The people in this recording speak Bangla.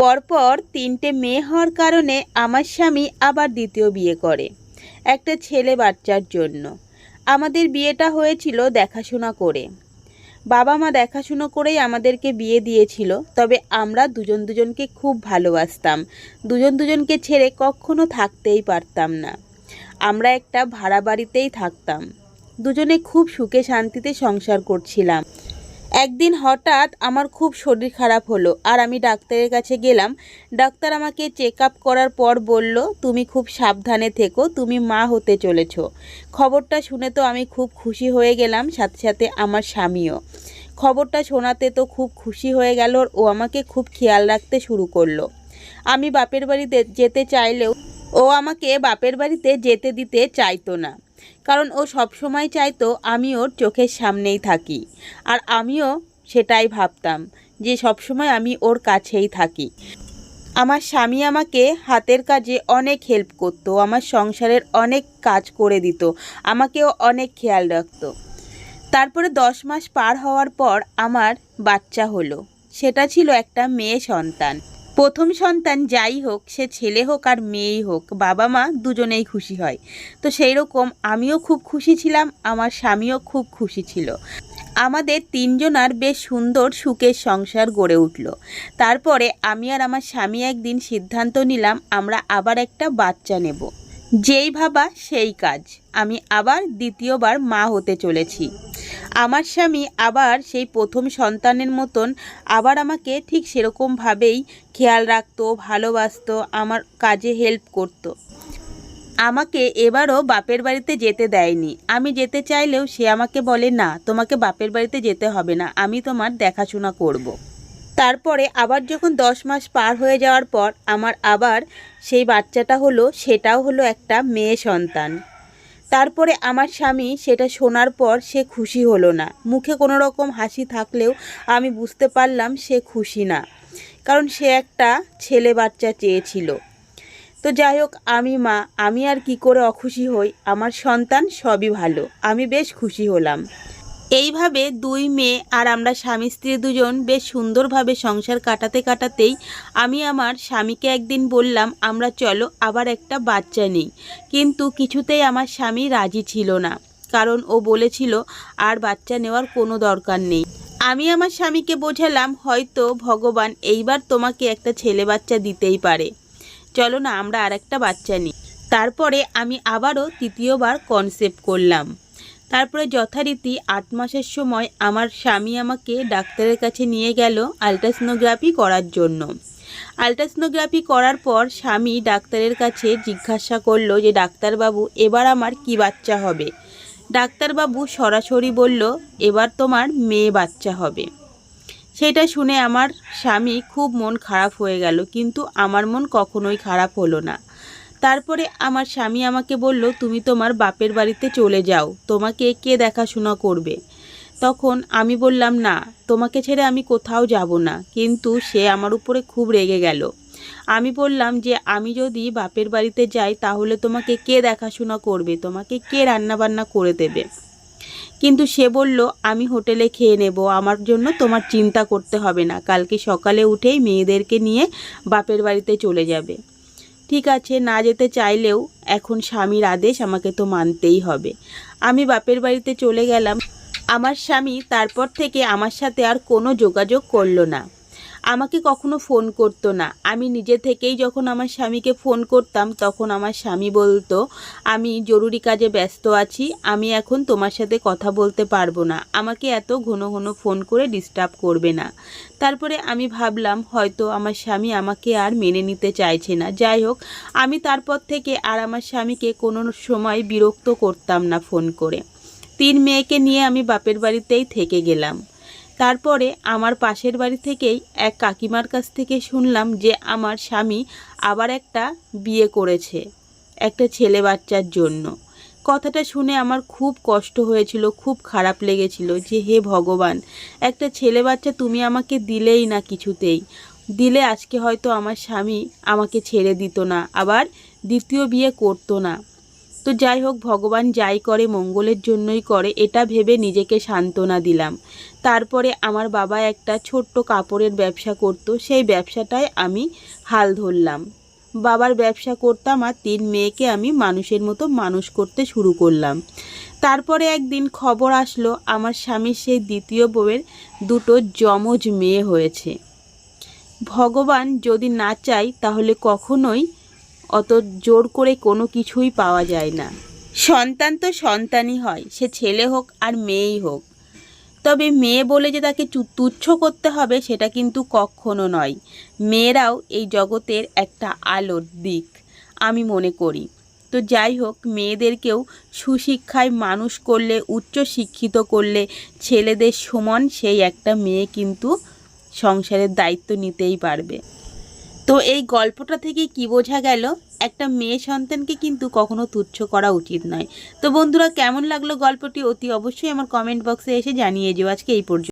পরপর তিনটে মেয়ে হওয়ার কারণে আমার স্বামী আবার দ্বিতীয় বিয়ে করে, একটা ছেলে বাচ্চার জন্য। আমাদের বিয়েটা হয়েছিল দেখাশোনা করে। বাবা মা দেখাশুনো করেই আমাদেরকে বিয়ে দিয়েছিল, তবে আমরা দুজন দুজনকে খুব ভালোবাসতাম। দুজন দুজনকে ছেড়ে কখনো থাকতেই পারতাম না। আমরা একটা ভাড়া বাড়িতেই থাকতাম। দুজনে খুব সুখে শান্তিতে সংসার করছিলাম। একদিন হঠাৎ আমার খুব শরীর খারাপ হলো আর আমি ডাক্তারের কাছে গেলাম। ডাক্তার আমাকে চেক আপ করার পর বলল, তুমি খুব সাবধানে থেকো, তুমি মা হতে চলেছ। খবরটা শুনে তো আমি খুব খুশি হয়ে গেলাম, সাথে সাথে আমার স্বামীও। খবরটা শোনাতে তো খুব খুশি হয়ে গেল, ও আমাকে খুব খেয়াল রাখতে শুরু করল। আমি বাপের বাড়িতে যেতে চাইলেও, ও আমাকে বাপের বাড়িতে যেতে দিতে চাইতো না। কারণ ও সব সময় চাইতো আমি ওর চোখের সামনেই থাকি। আর আমিও সেটাই ভাবতাম যে সব সময় আমি ওর কাছেই থাকি। আমার স্বামী আমাকে হাতের কাজে অনেক হেল্প করতো, আমার সংসারের অনেক কাজ করে দিত, আমাকেও অনেক খেয়াল রাখতো। তারপরে দশ মাস পার হওয়ার পর আমার বাচ্চা হলো। সেটা ছিল একটা মেয়ে সন্তান। প্রথম সন্তান যাই হোক, সে ছেলে হোক আর মেয়েই হোক, বাবা মা দুজনেই খুশি হয়। তো সেই রকম আমিও খুব খুশি ছিলাম, আমার স্বামীও খুব খুশি ছিল। আমাদের তিনজনার বেশ সুন্দর সুখের সংসার গড়ে উঠল। তারপরে আমি আর আমার স্বামী একদিন সিদ্ধান্ত নিলাম, আমরা আবার একটা বাচ্চা নেব। যেই ভাবা সেই কাজ। আমি আবার দ্বিতীয়বার মা হতে চলেছি। আমার স্বামী আবার সেই প্রথম সন্তানের মতন আবার আমাকে ঠিক সেরকমভাবেই খেয়াল রাখতো, ভালোবাসতো, আমার কাজে হেল্প করতো। আমাকে এবারও বাপের বাড়িতে যেতে দেয়নি। আমি যেতে চাইলেও সে আমাকে বলে, না, তোমাকে বাপের বাড়িতে যেতে হবে না। আমি তোমার দেখাশোনা করব। তারপরে আবার যখন দশ মাস পার হয়ে যাওয়ার পর আমার আবার সেই বাচ্চাটা হলো, সেটাও হলো একটা মেয়ে সন্তান। তারপরে আমার স্বামী সেটা শোনার পর সে খুশি হলো না। মুখে কোনো রকম হাসি থাকলেও আমি বুঝতে পারলাম সে খুশি না, কারণ সে একটা ছেলে বাচ্চা চেয়েছিল। তো যাই হোক, আমি মা, আমি আর কি করে অখুশি হই? আমার সন্তান সবই ভালো, আমি বেশ খুশি হলাম। এইভাবে দুই মেয়ে আর আমরা স্বামী স্ত্রী দুজন বেশ সুন্দরভাবে সংসার কাটাতে কাটাতেই আমি আমার স্বামীকে একদিন বললাম, আমরা চলো আবার একটা বাচ্চা নিই। কিন্তু কিছুতেই আমার স্বামী রাজি ছিল না, কারণ ও বলেছিল, আর বাচ্চা নেওয়ার কোনো দরকার নেই। আমি আমার স্বামীকে বোঝালাম, হয়তো ভগবান এইবার তোমাকে একটা ছেলে বাচ্চা দিতেই পারে। চলো না, আমরা আর একটা বাচ্চা নিই। তারপরে আমি আবারও তৃতীয়বার কনসেপ্ট করলাম। তারপরে যথারীতি আট মাসের সময় আমার স্বামী আমাকে ডাক্তারের কাছে নিয়ে গেল আলট্রাসনোগ্রাফি করার জন্য। আলট্রাসনোগ্রাফি করার পর স্বামী ডাক্তারের কাছে জিজ্ঞাসা করল যে, ডাক্তারবাবু, এবার আমার কি বাচ্চা হবে? ডাক্তারবাবু সরাসরি বলল, এবার তোমার মেয়ে বাচ্চা হবে। সেটা শুনে আমার স্বামী খুব মন খারাপ হয়ে গেল, কিন্তু আমার মন কখনোই খারাপ হলো না। তারপরে আমার স্বামী আমাকে বলল, তুমি তোমার বাপের বাড়িতে চলে যাও, তোমাকে কে দেখাশোনা করবে? তখন আমি বললাম, না, তোমাকে ছেড়ে আমি কোথাও যাব না। কিন্তু সে আমার উপরে খুব রেগে গেল। আমি বললাম যে, আমি যদি বাপের বাড়িতে যাই, তাহলে তোমাকে কে দেখাশোনা করবে? তোমাকে কে রান্নাবান্না করে দেবে? কিন্তু সে বলল, আমি হোটেলে খেয়ে নেব, আমার জন্য তোমার চিন্তা করতে হবে না। কালকে সকালে উঠেই মেয়েদেরকে নিয়ে বাপের বাড়িতে চলে যাবে। ঠিক আছে, না যেতে চাইলেও এখন স্বামীর আদেশ আমাকে তো মানতেই হবে। আমি বাপের বাড়িতে চলে গেলাম। আমার স্বামী তারপর থেকে আমার সাথে আর কোনো যোগাযোগ করল না। আমাকে কখনো ফোন করতো না। আমি নিজে থেকেই যখন আমার স্বামীকে ফোন করতাম, তখন আমার স্বামী বলতো, আমি জরুরি কাজে ব্যস্ত আছি, আমি এখন তোমার সাথে কথা বলতে পারব না। আমাকে এত ঘন ঘন ফোন করে ডিস্টার্ব করবে না। তারপরে আমি ভাবলাম, হয়তো আমার স্বামী আমাকে আর মেনে নিতে চাইছে না। যাই হোক, আমি তারপর থেকে আর আমার স্বামীকে কোনো সময় বিরক্ত করতাম না ফোন করে। তিন মেয়েকে নিয়ে আমি বাপের বাড়িতেই থেকে গেলাম। তারপরে আমার পাশের বাড়ি থেকেই এক কাকিমার কাছ থেকে শুনলাম যে আমার স্বামী আবার একটা বিয়ে করেছে, একটা ছেলে বাচ্চার জন্য। কথাটা শুনে আমার খুব কষ্ট হয়েছিল, খুব খারাপ লেগেছিল যে হে ভগবান, একটা ছেলে বাচ্চা তুমি আমাকে দিলেই না কিছুতেই। দিলে আজকে হয়তো আমার স্বামী আমাকে ছেড়ে দিত না, আবার দ্বিতীয় বিয়ে করতো না। তো যাই হোক, ভগবান যাই করে মঙ্গলের জন্যই করে, এটা ভেবে নিজেকে সান্ত্বনা দিলাম। তারপরে আমার বাবা একটা ছোট্ট কাপড়ের ব্যবসা করতো, সেই ব্যবসাটায় আমি হাল ধরলাম। বাবার ব্যবসা করতাম আর তিন মেয়েকে আমি মানুষের মতো মানুষ করতে শুরু করলাম। তারপরে একদিন খবর আসলো, আমার স্বামীর সেই দ্বিতীয় বউয়ের দুটো যমজ মেয়ে হয়েছে। ভগবান যদি না চাই তাহলে কখনোই অত জোর করে কোনো কিছুই পাওয়া যায় না। সন্তান তো সন্তানই হয়, সে ছেলে হোক আর মেয়েই হোক। তবে মেয়ে বলে যে তাকে তুচ্ছ করতে হবে, সেটা কিন্তু কখনো নয়। মেয়েরাও এই জগতের একটা আলোর দিক, আমি মনে করি। তো যাই হোক, মেয়েদেরকেও সুশিক্ষায় মানুষ করলে, উচ্চ শিক্ষিত করলে, ছেলেদের সমান সেই একটা মেয়ে কিন্তু সংসারের দায়িত্ব নিতেই পারবে। তো এই গল্পটা থেকে কি বোঝা গেল? একটা মেয়ে সন্তানকে কিন্তু কখনো তুচ্ছ করা উচিত নয়। তো বন্ধুরা, কেমন লাগল গল্পটি? অতি অবশ্যই আমার কমেন্ট বক্সে এসে জানিয়ে যেও। আজকে এই পর্যন্ত।